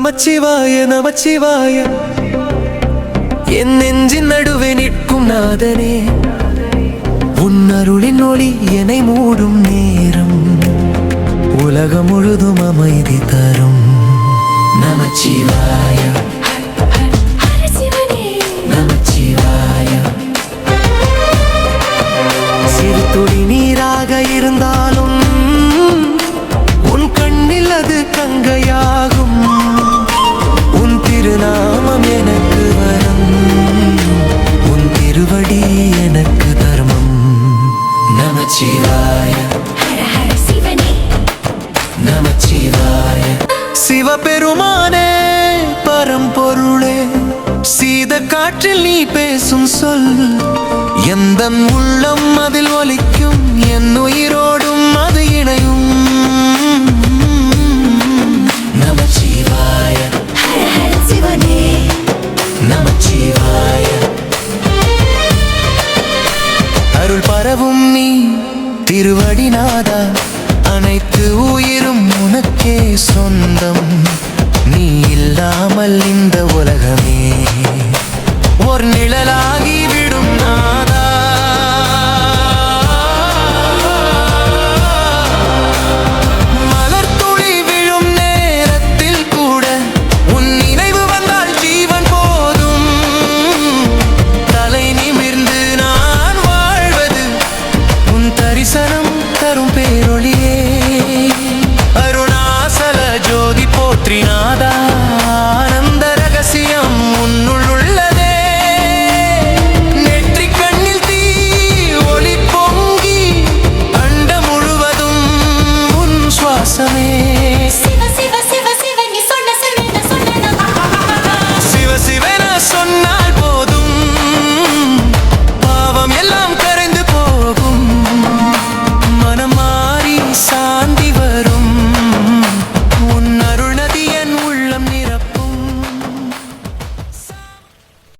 நமச்சிவாய நமச்சிவாய. என் நெஞ்சின் நடுவே நிற்கும் நாதனே. உன் அருளின் ஒளி என்னை மூடும் நேரம். உலகம் முழுதும் அமைதி தரும். நமச்சிவாய. நமச்சிவாய சிறு துளி நீராக இருந்தாலும் நமச்சிவாய நமச்சிவாய. சிவபெருமானே பரம்பொருளே சீத காற்றில் நீ பேசும் சொல் எந்த உள்ளம் அதில் ஒலிக்கும் என் உயிரோடும் அது இணையும். நமச்சிவாய. நமச்சிவாய. அருள் பரவும் திருவடிநாதா அனைத்து உயிரும் உனக்கே சொந்தம். நீ இல்லாமல் இந்த உலகமே வரும் பேரொழியே.